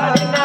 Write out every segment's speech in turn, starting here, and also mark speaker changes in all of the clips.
Speaker 1: لا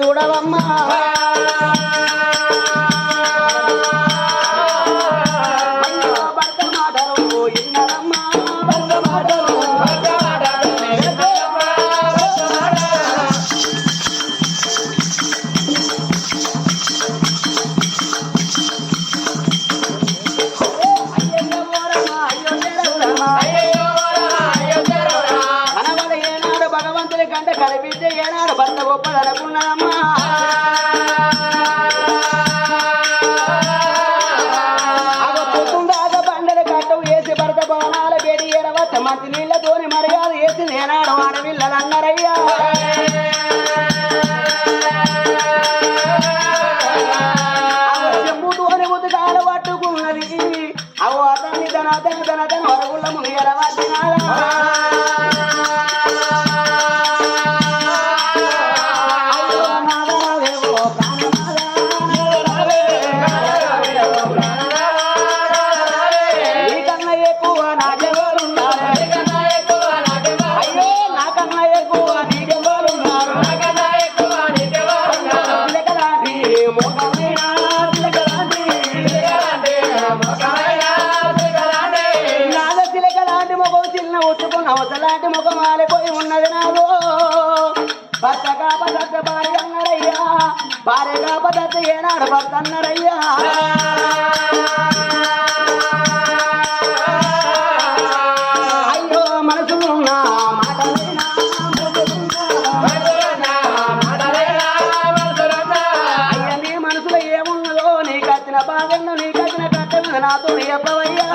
Speaker 1: చూడవమ్మా. భగవంతుని ఏనాడు భర్త గొప్పదనుకున్నాడమ్మా భార్య లేకపోతే ఏనాడు పడుతున్నారయ్యా అయ్యో మనసులో ఏమున్నదో నీకు వచ్చిన బాధను నీకు వచ్చిన నాతో
Speaker 2: ఎప్పవయ్యా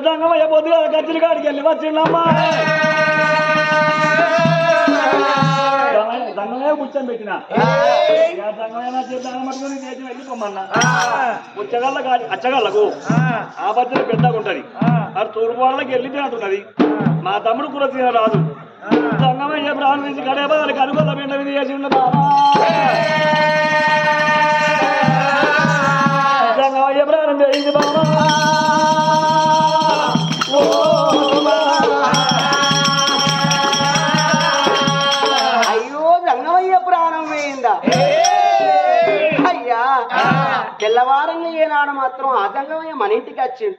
Speaker 2: దొంగమయ్య పొద్దుగా గచ్చిన కాడికి వెళ్ళి వచ్చిండమ్మా. దంగమే కూర్చొని పెట్టిన. దంగమైనా చేద్దాం పట్టుకుని దేశం వెళ్ళిపోమన్నా. పుచ్చగల్ల కాడి అచ్చగల్లకు ఆ. బద్దెల పెద్దగా ఉంటది. అది తూర్పు వాళ్ళకి వెళ్ళితే అంటున్నది మా తమ్ముడు కురసీన రాదు దంగమయ్య ప్రాణం నుంచి గడే బదులు కనుగొల్ల పిండ మీద చేసిండు బాబా.
Speaker 1: మాత్రం ఆ రంగమయ్య మన ఇంటికి వచ్చింది.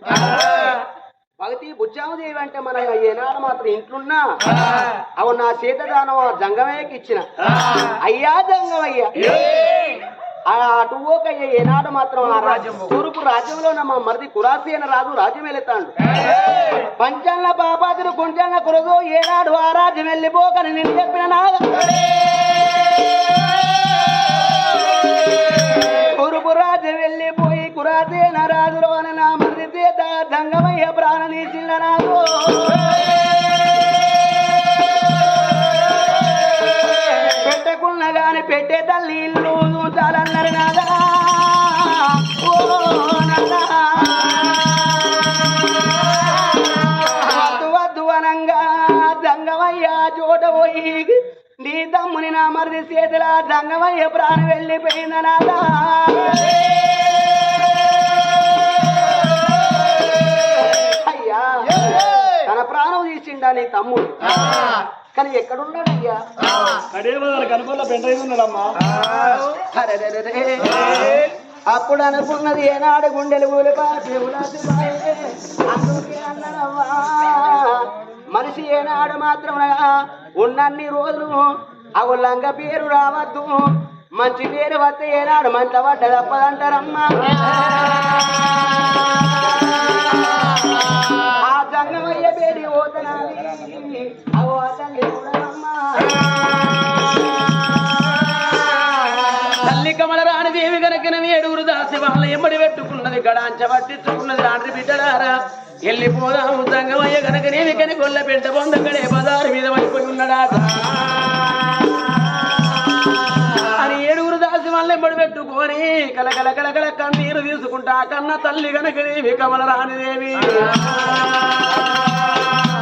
Speaker 1: భగతి బుచ్చామదేవి అంటే మన ఏనాడు మాత్రం ఇంట్లున్నా. అవు నా సీతదానం ఆ జంగమయ్యకి ఇచ్చిన. అయ్యా జంగమయ్య. అటు ఓకయ్య ఏనాడు మాత్రం ఆ రాజ్యం తూర్పు రాజ్యంలో మా మరిది కురాసి అయిన రాజు రాజ్యం వెళుతాడు. పంచన్న బాబాదులు కుంచన్న కురదు ఏనాడు ఆ రాజ్యం వెళ్ళిపోకని నేను చెప్పిన నాగా. కురుపు రాజ్యం వెళ్ళిపోయి కురాసేన రాజులో అని నా మరిది ప్రాణ నాకు పెట్టకున్న గాని పెట్టే తల్లి ఇల్లు చాలన్నారు నాదా. ఓ వద్దు వద్దు అనంగా చోట పోయి నీ తమ్ముని నా మరిది చేతిలా దంగమయ్య ప్రాణం వెళ్ళిపోయిందనాదా ప్రాణం తీసిండా నీ తమ్ముడు కానీ ఎక్కడున్నాడయ్యా?
Speaker 2: ఉన్నాడమ్మా.
Speaker 1: అప్పుడు అనుకున్నది ఏనాడు గుండెలు మనిషి ఏనాడు మాత్రం ఉన్నన్ని రోజులు అవు లంగ పేరు రావద్దు. మంచి పేరు వస్తే ఏనాడు మంట పడ్డ తప్పదంటారమ్మా ఆ అవో తల్లి
Speaker 3: తల్లి కమల రాణి దేవి ఏడుగురు దాసి వాళ్ళ ఎమ్మడి పెట్టుకున్నది గడాంచ పట్టించుకున్నది రాండ్రి బిడ్డలారా. వెళ్ళిపోదాము సంగమయ్య గనకనేవి కని గొల్ల పెంట పొందకడే బజారు మీద పడిపోయి ఉన్నడా అని ఏడుగురు దాసి వాళ్ళ ఎంబడి పెట్టుకొని కలకల కలకల కన్నీరు తీసుకుంటా కన్న తల్లి గనకనేవి కమల రాణి దేవి.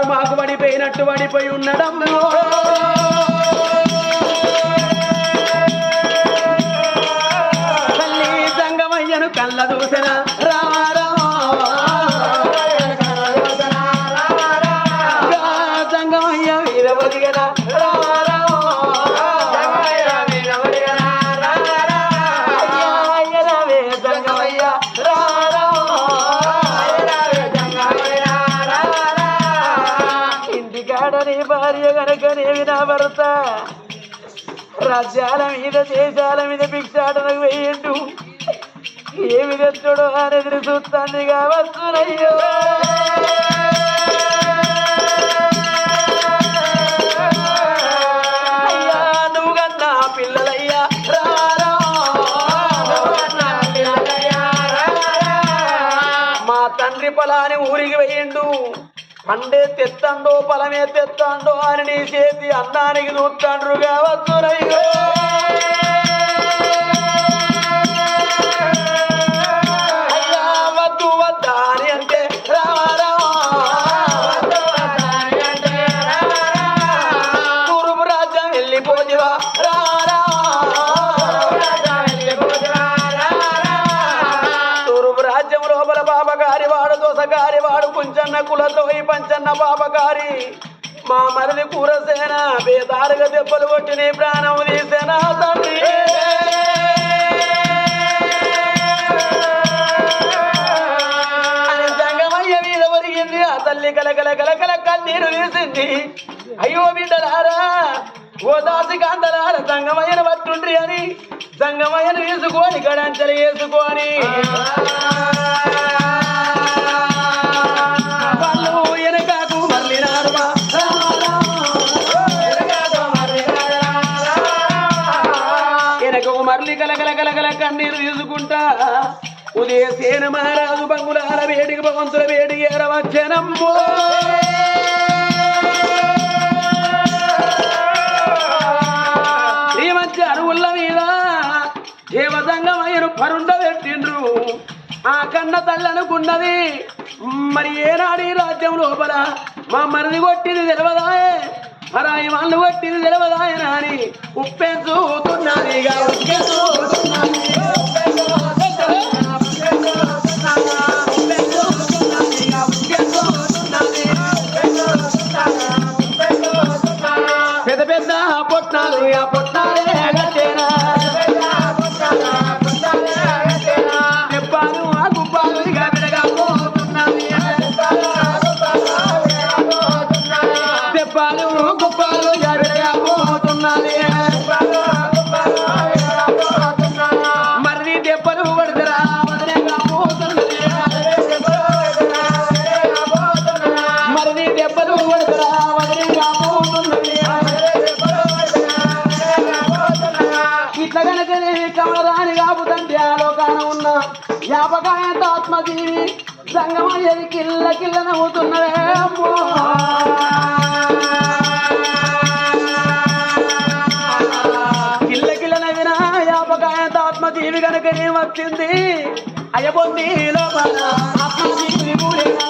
Speaker 3: మీద మాకు పడిపోయినట్టు పడిపోయి ఉండడం. తల్లి సంగమయ్యను కళ్ళ దూసన రాజ్యాల మీద దేశాల మీద భిక్షాటనకు వేయండు. ఏమి తెచ్చుడో అని ఎదురు చూస్తాంది కావచ్చునయ్యో తండ్రి పొలాన్ని ఊరికి వేయండు. పండే తెత్తండో పొలమే తెత్తండో అని నీ చేతి అన్నానికి చూస్తాండ్రు కావచ్చు వెళ్ళిపోదివా గారి వాడు కుంచన్న కులతోయి పంచన్న బాబగారి మా మరిది కూరసేన బేదారుగా దెబ్బలు కొట్టి నీ ప్రాణం తీసేనా తండ్రి? అని సంగమయ్య మీద కల ఆ తల్లి కలకల కలకల కన్నీరు వేసింది. అయ్యో బిడ్డలారా ఓ దాసి కాంతలార సంగమయ్యను పట్టుండ్రి అని సంగమయ్యను వేసుకొని గడంచలు వేసుకొని. కన్నీరు తీసుకుంటా ఉదయసేన మహారాజు బంగుళాల వేడికి భగవంతుల వేడి ఏరవచ్చనమ్మో శ్రీమంచి అరువుల మీద దేవదంగమయ్యను పరుండ పెట్టిండ్రు. ఆ కన్న తల్లనుకున్నది మరి ఏనాడు ఈ రాజ్యం లోపల మా మరిది కొట్టింది తెలవదాయే? మరాయి వాళ్ళు కొట్టింది తెలవదాయన అని ఉప్పెంచుతున్నది పెద్ద జ్ఞాపకాయంత ఆత్మజీవి సంగమయ్యది కిల్ల కిల్ల నవ్వుతున్నదే అమ్మో కిల్ల కిల్ల నవ్విన జ్ఞాపకాయంత ఆత్మజీవి నేను వచ్చింది అయ్యబొంది లోపల ఆత్మజీవి ఊరేనా.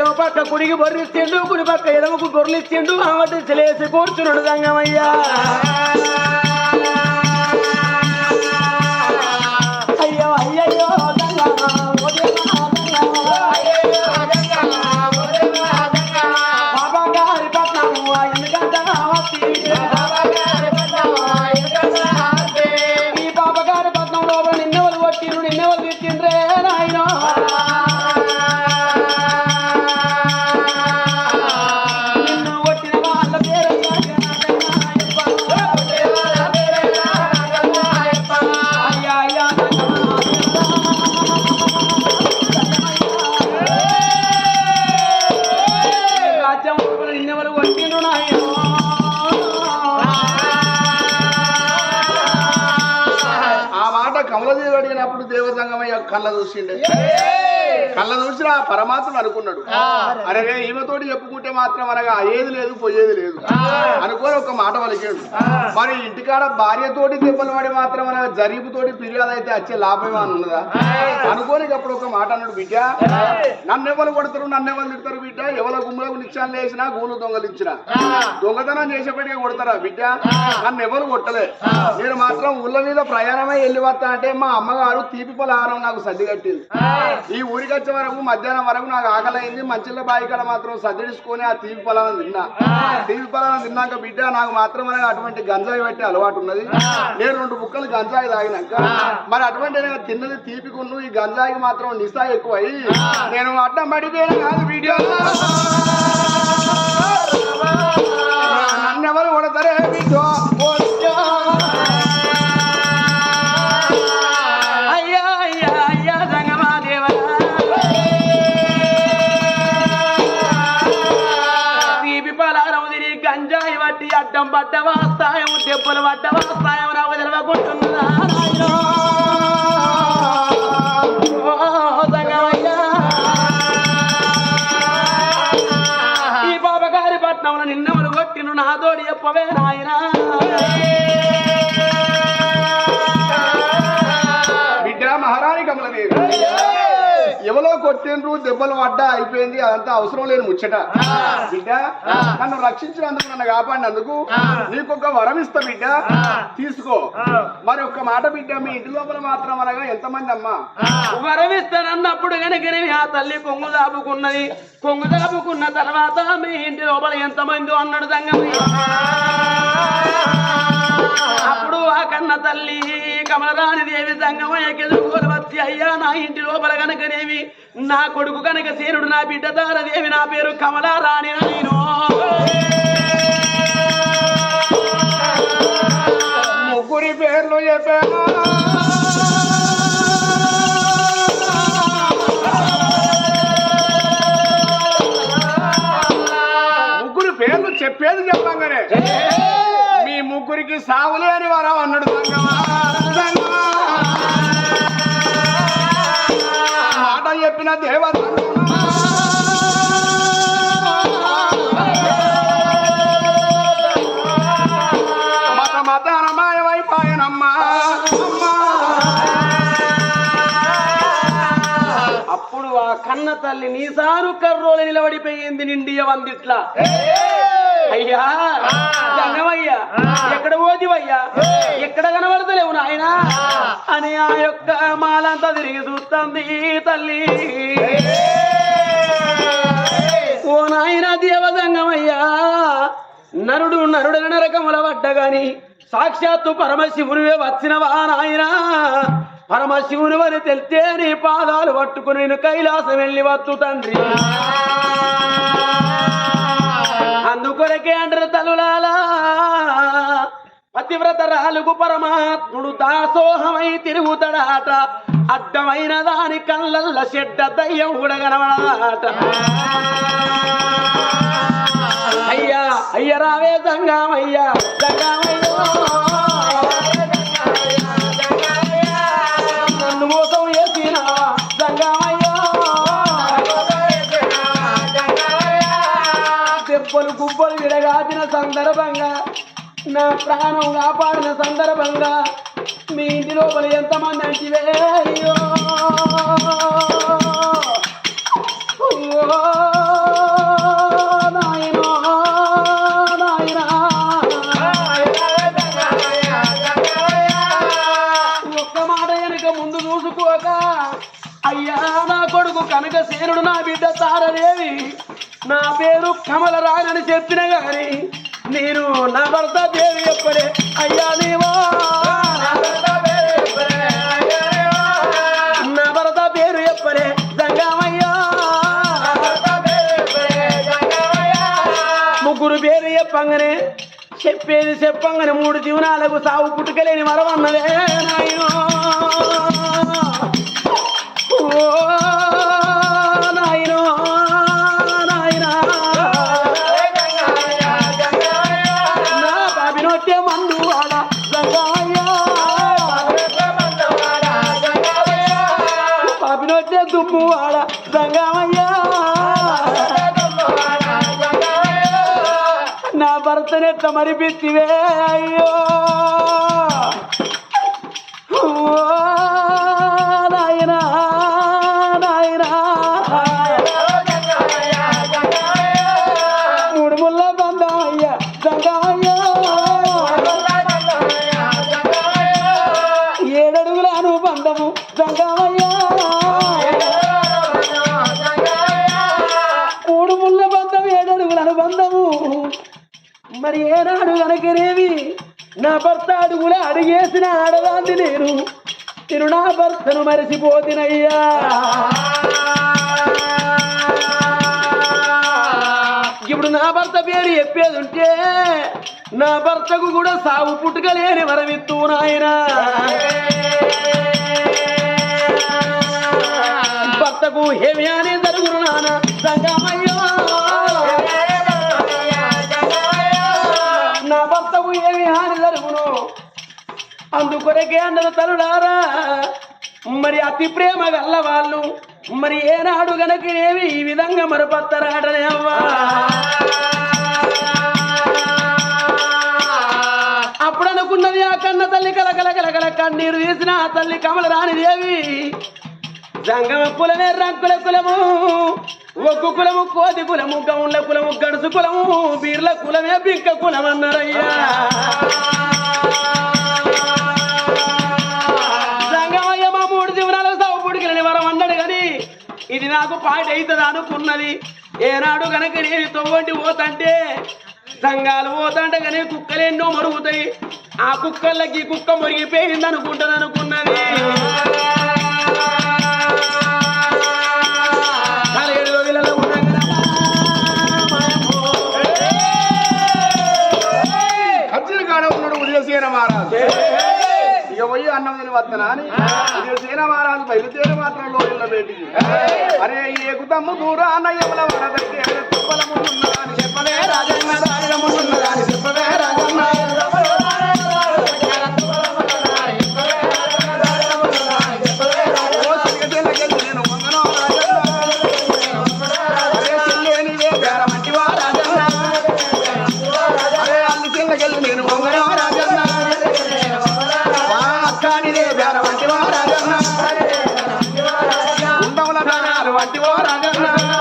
Speaker 3: ఎడమ పక్క కుడికి బొర్రిచ్చిండు కుడి పక్క ఎడమకు గొర్రెలిచ్చిండు. ఆవటి లేచి కూర్చున్నాడు దంగమయ్యా
Speaker 4: కళ్ళ చూసిండే. కళ్ళ చూసిన ఆ పరమాత్ముడు అనుకున్నాడు. అరే రే ఈమెతోటి చెప్పుకుంటే మాత్రం అనగా అయ్యేది లేదు పోయేది లేదు. అనుకోని ఒక మాట పలికాడు. మరి ఇంటికాడ భార్యతోటి దెబ్బలు పడి మాత్రం అనగా జరీబుతోటి ఫిర్యాదు అయితే వచ్చే లాభం అని ఉన్నదా అనుకోని అప్పుడు ఒక మాట అన్నాడు బిడ్డ నన్ను ఎవరు కొడతారు నన్ను ఎవరు తిడతారు బిడ్డ? ఎవరి గుమ్మలకు నిత్యాలు వేసినా గూలు దొంగలించినా దొంగతనం చేసేప్పటికే కొడతారా బిడ్డ? నన్ను ఎవరు కొట్టలే. నేను మాత్రం ఊళ్ళ మీద ప్రయాణమై వెళ్ళి వస్తా అంటే మా అమ్మగారు తీపి పలహారం నాకు సర్ది కట్టింది. ఈ ఊరికి వచ్చే వరకు మధ్యాహ్నం వరకు నాకు ఆకలి అయింది మంచిల బాయి కాడ మాత్రం సర్దిడుచుకొని ఆ తీపి పలారం తిన్నా. తీపి పలారం తిన్నాక బిడ్డ నాకు మాత్రం అటువంటి గంజాయి పెట్టే అలవాటు ఉన్నది. నేను రెండు బుక్కలు గంజాయి తాగినాక మరి అటువంటి నేను తిన్నది తీపి కొన్ను ఈ గంజాయికి మాత్రం నిసా ఎక్కువ నేను అడ్డం పడిపోయాను కాదు వీడియో. నన్నెవరు కొడతారే బిడ్డో
Speaker 3: అయ్యా అడ్డం పడ్డ వాస్తాయం దెబ్బలు పడ్డ వాస్తాయం
Speaker 4: కొట్టిండ్రు దెబ్బలు పడ్డా అయిపోయింది అదంతా అవసరం లేని ముచ్చట. బిడ్డ నన్ను రక్షించినందుకు నన్ను కాపాడినందుకు నీకు ఒక వరం ఇస్తా బిడ్డ. తీసుకో. మరి ఒక్క మాట బిడ్డ మీ ఇంటి లోపల మాత్రం అనగా ఎంతమంది అమ్మా?
Speaker 3: వరమిస్తానన్నప్పుడు కనుకనే ఆ తల్లి కొంగు దాపుకున్నది. కొంగు దాపుకున్న తర్వాత మీ ఇంటి లోపల ఎంతమంది అన్నాడు సంగమి అప్పుడు ఆ కన్న తల్లి కమలరాణి దేవి సంగమయ్యకి ఎదుర్కొని వచ్చి అయ్యా నా ఇంటి లోపల కనుకనేవి నా కొడుకు కనుక సేనుడు నా బిడ్డ తారదేవి నా పేరు కమలారాణి నేను.
Speaker 4: ముగ్గురి పేర్లు చెప్పాను. ముగ్గురు పేర్లు చెప్పేది చెప్పంగానే. మీ ముగ్గురికి సావులే అని వరం అన్నాడు. మాట చెప్పిన దేవ మత మతాన మాయమైపోయానమ్మా అమ్మా.
Speaker 3: అప్పుడు ఆ కన్న తల్లి నీసారు కర్రోలు నిలబడిపోయింది నిండియ వందిట్లా అయ్యా. జంగమయ్యా ఎక్కడ పోతివయ్యా ఎక్కడ కనబడతలేవు నాయన? అని ఆ యొక్క మాలంతా తిరిగి చూస్తుంది తల్లి. ఓ నాయన దేవదంగమయ్యా. నరుడు నరుడు నరకముల పడ్డ గాని సాక్షాత్తు పరమశివునివే వచ్చినవా నాయనా? పరమశివుని వని తెలితే నీ పాదాలు పట్టుకుని నేను కైలాసం వెళ్ళి వచ్చు తండ్రి. కొరకే అంటారు తలులాలా పతివ్రత రాలుగు పరమాత్ముడు దాసోహమై తిరుగుతాడాట. అడ్డమైన దాని కళ్ళల్ల చెడ్డ దయ్యం కూడా అయ్యా అయ్య రావే జంగామయ్యా. గుబ్బలు విడగాచిన సందర్భంగా నా ప్రాణం కాపాడిన సందర్భంగా మీ ఇంటి లోపల ఎంతమంది అంటివే? అయ్యో! నాయనా. ముందు అయ్యా నా కొడుకు కనక సేనుడు నా బిడ్డ తారదేవి. నా పేరు కమల అని చెప్పిన గాని నేను నా భర్త దేవి ఎప్పుడే అయ్యా నీవా. నా భర్త పేరు ఎప్పుడే జంగమయ్యా ముగ్గురు పేరు చెప్పంగానే చెప్పేది చెప్పంగానే మూడు జీవనాలకు సాగు పుట్టుకలేని వరమన్నదే నాయనో. బాబినొట్టే దుమ్ము నా భర్తని ఎట్లా మరిపిత్తివే అయ్యో. ఏనాడు కనుకనేవి నా భర్త అడుగుల అడిగేసిన ఆడదాన్ని నేను. నేను నా భర్తను మరిసిపోతినయ్యా. ఇప్పుడు నా భర్త పేరు చెప్పేది ఉంటే నా భర్తకు కూడా సాగు పుట్టుకలేని వరమిత్తు నాయన. భర్తకు ఏమి అని జరుగును నాన్న. సంగమయ్యో. నా ఏమి హాని జరుగును? అందుకొరకే అన్నది తరుడారా మరి అతి ప్రేమ గల్ల వాళ్ళు మరి ఏనాడు గనక ఏమి ఈ విధంగా మరపత్తరాడనే అవ్వా? అప్పుడు అనుకున్నది ఆ కన్న తల్లి కలకల కలకల కన్నీరు తీసిన ఆ తల్లి కమల రాణిదేవి జంగమ కులమే రంకుల కులము ఒగ్గు కులము కోది కులము గౌండ్ల కులము గడుసు కులము బీర్ల కులమే బిక్క కులం అన్నారయ్యా సంగమయ్య మా మూడు జీవనాలు సాగు పుడికిలని వరం అన్నాడు కానీ ఇది నాకు పాట అవుతుంది అనుకున్నది. ఏనాడు కనుక నేను తొవ్వండి పోతంటే సంఘాలు పోతంటే కానీ కుక్కలు ఎన్నో మరుగుతాయి. ఆ కుక్కలకి కుక్క మురిగిపోయింది అనుకుంటుంది అనుకున్నది
Speaker 4: ఇక పోయి అన్నం తిని వద్దనా మహారాజు బయలుదేరి మాత్రం లోయల అరే ఏకుతమ్ము దూరాన ఎవల వరదకి తుప్పల ముందున్నదా చెప్పలే రాజన్న దానాలు వంటివో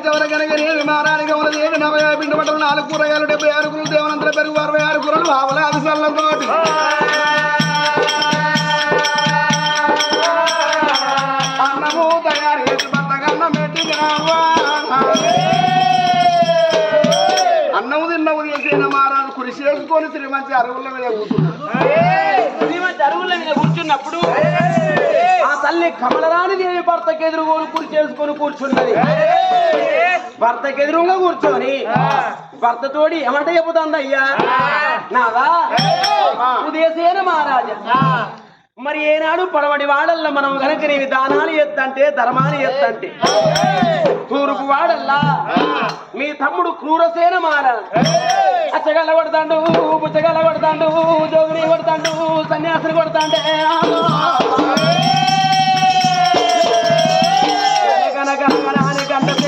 Speaker 4: లోయల మారానికి నలభై పిండి బట్టలు నాలుగు కూరగాయలు డెబ్బై ఆరు కూరలు దేవనంతర పెరుగు అరవై ఆరు కూరలు ఆవల అది సల్లంతోటి అన్నము తయారు చేసి బద్దగన్నం పెట్టి అన్నము తిన్నవు చేసిన మారాలు కురిసి చేసుకొని శ్రీమంచి అరుగుల మీద కూర్చున్నాడు
Speaker 3: శ్రీమంతి అరువుల మీద కూర్చున్నప్పుడు తల్లి కమలరాని దేవి భర్తకు ఎదురుగోలు కూర్చి చేసుకొని కూర్చున్నది. భర్తకు ఎదురుగా కూర్చొని భర్తతోడి ఏమంటే చెబుతుంది అయ్యా నాదా? ఉదయసేన మహారాజా. మరి ఏనాడు పడవడి వాడల్లా మనం కనుక నీవి దానాలు ఎత్తంటే ధర్మాలు ఎత్తంటే. తూర్పు వాడల్లా? మీ తమ్ముడు క్రూరసేన మహారాజు. అచ్చగల కొడతాండు పుచ్చగల్ల కొడతాండు జోగిని కొడతాడు సన్యాసిని కొడతాండే. gana gana gana hani ganda